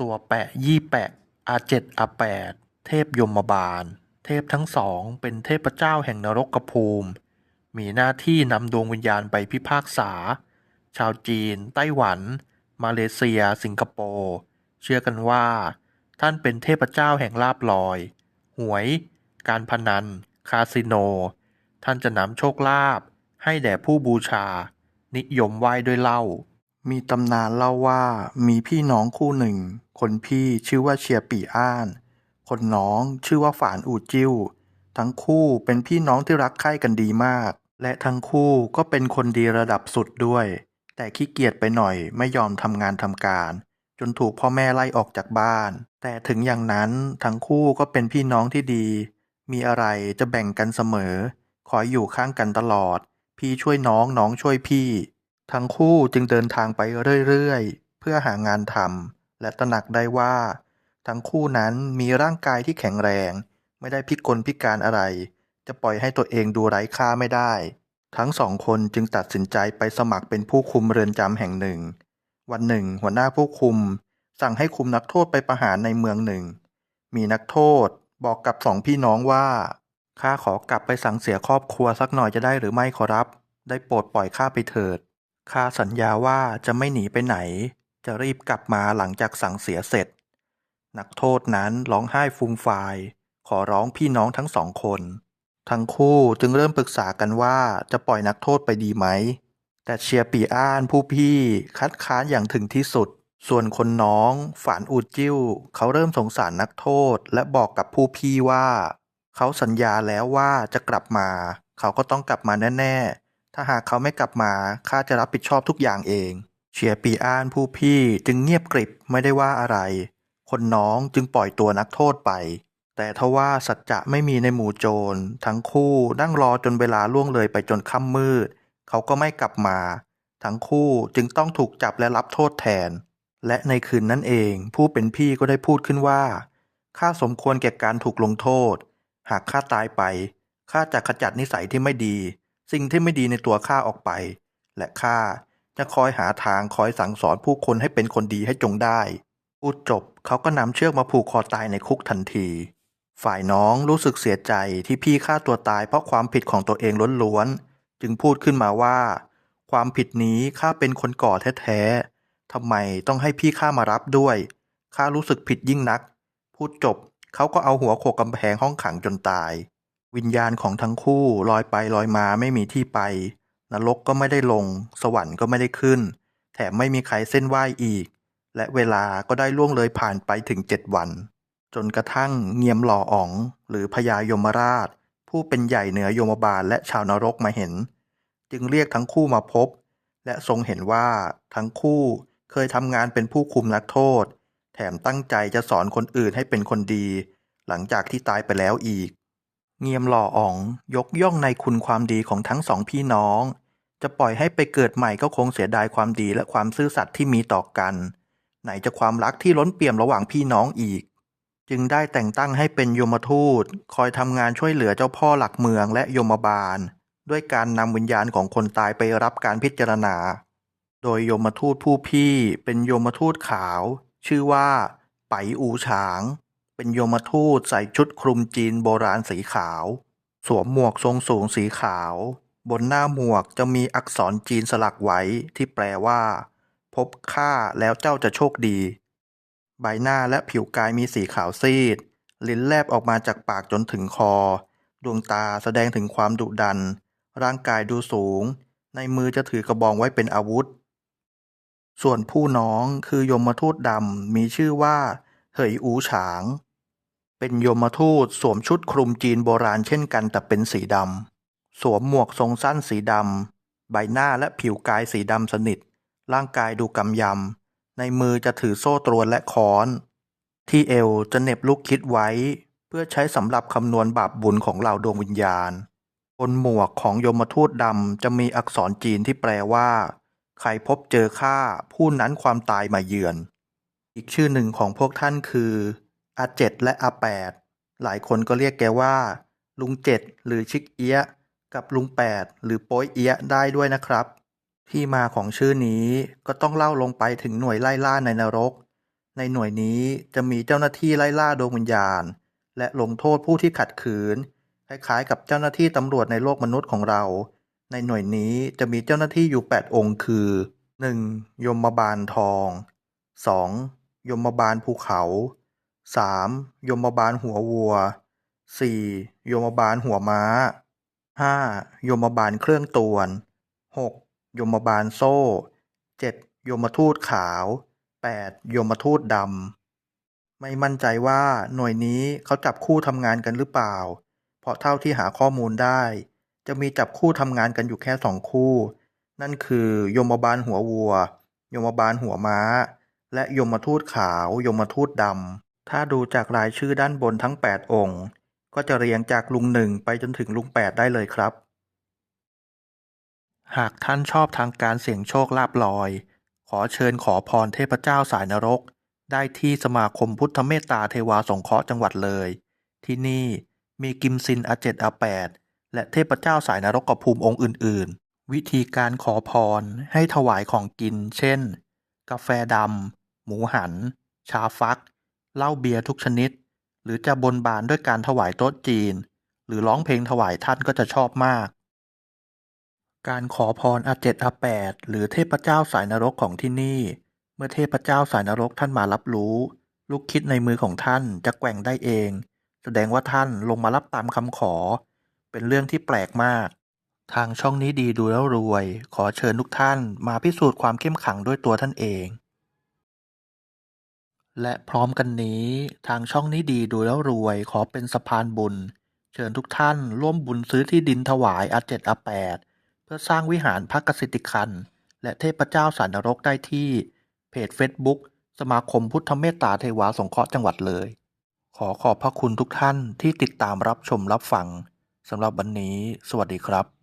ตัวแปะยี่แปะอาเจ็ดอาแปดเทพยมบาล เทพทั้งสองเป็นเทพเจ้าแห่งนรกภูมิ มีหน้าที่นำดวงวิญญาณไปพิพากษา ชาวจีน ไต้หวัน มาเลเซีย สิงคโปร์ เชื่อกันว่า ท่านเป็นเทพเจ้าแห่งลาบลอย หวย การพนัน คาสิโน ท่านจะนำโชคลาภให้แด่ผู้บูชา นิยมไหว้ด้วยเหล้ามีตำนานเล่าว่ามีพี่น้องคู่หนึ่ง คนพี่ชื่อว่าเชียปี่อ้าน คนน้องชื่อว่าฝานอูจิ้ว ทั้งคู่เป็นพี่น้องที่รักใคร่กันดีมาก และทั้งคู่ก็เป็นคนดีระดับสุดด้วย แต่ขี้เกียจไปหน่อยไม่ยอมทำงานทำการ จนถูกพ่อแม่ไล่ออกจากบ้าน แต่ถึงอย่างนั้นทั้งคู่ก็เป็นพี่น้องที่ดี มีอะไรจะแบ่งกันเสมอ คอยอยู่ข้างกันตลอด พี่ช่วยน้องน้องช่วยพี่ ทั้งคู่จึงเดินทางไปเรื่อยๆ เพื่อหางานทำ และตระหนักได้ว่า ทั้งคู่นั้นมีร่างกายที่แข็งแรง ไม่ได้พิกลพิการอะไร จะปล่อยให้ตัวเองดูไร้ค่าไม่ได้ ทั้งสองคนจึงตัดสินใจไปสมัครเป็นผู้คุมเรือนจำแห่งหนึ่ง วันหนึ่ง หัวหน้าผู้คุม สั่งให้คุมนักโทษไปประหารในเมืองหนึ่ง มีนักโทษบอกกับสองพี่น้องว่าข้าขอกลับไปสั่งเสียครอบครัวสักหน่อยจะได้หรือไม่ขอรับ ได้โปรดปล่อยข้าไปเถิดข้าสัญญาว่าจะไม่หนีไปไหน จะรีบกลับมาหลังจากสั่งเสียเสร็จ นักโทษนั้นร้องไห้ฟูมฟาย ขอร้องพี่น้องทั้งสองคน ทั้งคู่จึงเริ่มปรึกษากันว่าจะปล่อยนักโทษไปดีไหม แต่เชียร์ปีอ้านผู้พี่คัดค้านอย่างถึงที่สุด ส่วนคนน้องฝานอูดจิ้ว เขาเริ่มสงสารนักโทษ และบอกกับผู้พี่ว่า เขาสัญญาแล้วว่าจะกลับมา เขาก็ต้องกลับมาแน่ ๆ ถ้าหากเขาไม่กลับมาข้าจะรับผิดชอบทุกอย่างเอง เชียปีอ้านผู้พี่จึงเงียบกริบไม่ได้ว่าอะไร คนน้องจึงปล่อยตัวนักโทษไป แต่ทว่าสัจจะไม่มีในหมู่โจร ทั้งคู่นั่งรอจนเวลาล่วงเลยไปจนค่ำมืด เขาก็ไม่กลับมา ทั้งคู่จึงต้องถูกจับและรับโทษแทน และในคืนนั้นเองผู้เป็นพี่ก็ได้พูดขึ้นว่าข้าสมควรแก่การถูกลงโทษ หากข้าตายไปข้าจะขจัดนิสัยที่ไม่ดี สิ่งที่ไม่ดีในตัวข้าออกไป และข้า จะคอยหาทางคอยสั่งสอนผู้คนให้เป็นคนดีให้จงได้ พูดจบเขาก็นำเชือกมาผูกคอตายในคุกทันที ฝ่ายน้องรู้สึกเสียใจที่พี่ฆ่าตัวตายเพราะความผิดของตัวเองล้วนๆ จึงพูดขึ้นมาว่า ความผิดนี้ข้าเป็นคนก่อแท้ๆทำไมต้องให้พี่ข้ามารับด้วยข้ารู้สึกผิดยิ่งนัก พูดจบเขาก็เอาหัวโขกกำแพงห้องขังจนตาย วิญญาณของทั้งคู่ลอยไปลอยมาไม่มีที่ไป นรกก็ไม่ได้ลง สวรรค์ก็ไม่ได้ขึ้น แถมไม่มีใครเส้นไหว้อีก และเวลาก็ได้ล่วงเลยผ่านไปถึงเจ็ดวัน จนกระทั่งเงียมหล่ออ๋อง หรือพญายมราช ผู้เป็นใหญ่เหนือยมบาลและชาวนรกมาเห็น จึงเรียกทั้งคู่มาพบ และทรงเห็นว่าทั้งคู่เคยทำงานเป็นผู้คุมนักโทษ แถมตั้งใจจะสอนคนอื่นให้เป็นคนดี หลังจากที่ตายไปแล้วอีกเงียมหล่ออ๋องยกย่องในคุณความดีของทั้งสองพี่น้อง จะปล่อยให้ไปเกิดใหม่ก็คงเสียดายความดีและความซื่อสัตย์ที่มีต่อกัน ไหนจะความรักที่ล้นเปี่ยมระหว่างพี่น้องอีก จึงได้แต่งตั้งให้เป็นยมทูต คอยทำงานช่วยเหลือเจ้าพ่อหลักเมืองและยมบาล ด้วยการนำวิญญาณของคนตายไปรับการพิจารณา โดยยมทูตผู้พี่เป็นยมทูตขาว ชื่อว่า ไปอูฉาง เป็นยมทูตใส่ชุดคลุมจีนโบราณสีขาว สวมหมวกทรงสูงสีขาว บนหน้าหมวกจะมีอักษรจีนสลักไว้ที่แปลว่า พบข้าแล้วเจ้าจะโชคดี ใบหน้าและผิวกายมีสีขาวซีด ลิ้นแลบออกมาจากปากจนถึงคอ ดวงตาแสดงถึงความดุดัน ร่างกายดูสูง ในมือจะถือกระบองไว้เป็นอาวุธ ส่วนผู้น้องคือยมทูตดำมีชื่อว่า เหยอูฉาง เป็นยมทูตสวมชุดคลุมจีนโบราณเช่นกันแต่เป็นสีดำ สวมหมวกทรงสั้นสีดำ ใบหน้าและผิวกายสีดำสนิท ร่างกายดูกำยำ ในมือจะถือโซ่ตรวนและค้อน ที่เอวจะเหน็บลูกคิดไว้ เพื่อใช้สำหรับคำนวณบาปบุญของเหล่าดวงวิญญาณ บนหมวกของยมทูตดำจะมีอักษรจีนที่แปลว่า ใครพบเจอข้าผู้นั้นความตายมาเยือน อีกชื่อหนึ่งของพวกท่านคืออาเจ็ดและอาแปดหลายคนก็เรียกแกว่า ลุงเจ็ดหรือชิกเอี้ย กับลุงแปดหรือโป้ยเอียะได้ด้วยนะครับ ที่มาของชื่อนี้ก็ต้องเล่าลงไปถึงหน่วยไล่ล่าในนรก ในหน่วยนี้จะมีเจ้าหน้าที่ไล่ล่าดวงวิญญาณ และลงโทษผู้ที่ขัดขืน คล้ายๆ กับเจ้าหน้าที่ตำรวจในโลกมนุษย์ของเรา ในหน่วยนี้จะมีเจ้าหน้าที่อยู่ 8 องค์คือ 1. ยมบาลทอง 2. ยมบาลภูเขา 3. ยมบาลหัววัว 4. ยมบาลหัวม้า 5. ยมบาลเครื่องตวน 6. ยมบาลโซ่ 7. ยมทูตขาว 8. ยมทูตดำไม่มั่นใจว่าหน่วยนี้เขาจับคู่ทำงานกันหรือเปล่า เพราะเท่าที่หาข้อมูลได้ จะมีจับคู่ทำงานกันอยู่แค่สองคู่ นั่นคือยมบาลหัววัว ยมบาลหัวม้า และยมทูตขาวยมทูตดำถ้าดูจากรายชื่อด้านบนทั้ง 8 องค์ ก็จะเรียงจากลุงหนึ่งไปจนถึงลุงแปดได้เลยครับ หากท่านชอบทางการเสี่ยงโชคลาภลอย ขอเชิญขอพรเทพเจ้าสายนรก ได้ที่สมาคมพุทธเมตตาเทวาสงเคราะห์จังหวัดเลย ที่นี่มีกิมซินอาเจ็ดอาแปดและเทพเจ้าสายนรกกบภูมิองค์อื่น ๆ วิธีการขอพรให้ถวายของกิน เช่น กาแฟดำหมูหัน ชาฟัก เหล้าเบียร์ทุกชนิด หรือจะบนบานด้วยการถวายโต๊ะจีน หรือร้องเพลงถวายท่านก็จะชอบมาก การขอพรอาเจ็ดอาแปดหรือเทพเจ้าสายนรกของที่นี่ เมื่อเทพเจ้าสายนรกท่านมารับรู้ ลูกคิดในมือของท่านจะแกว่งได้เอง แสดงว่าท่านลงมารับตามคำขอ เป็นเรื่องที่แปลกมาก ทางช่องนี้ดีดูแล้วรวย ขอเชิญทุกท่านมาพิสูจน์ความเข้มขังด้วยตัวท่านเอง และพร้อมกันนี้ทางช่องนี้ดีดูแล้วรวยขอเป็นสะพานบุญ เชิญทุกท่านร่วมบุญซื้อที่ดินถวายอาเจ็ดอาแปดเพื่อสร้างวิหารพระกสิทธิคัน และเทพเจ้าสารนรกได้ที่เพจ Facebook สมาคมพุทธเมตตาเทวาสงเคราะห์จังหวัดเลย ขอขอบพระคุณทุกท่านที่ติดตามรับชมรับฟังสำหรับวันนี้ สวัสดีครับ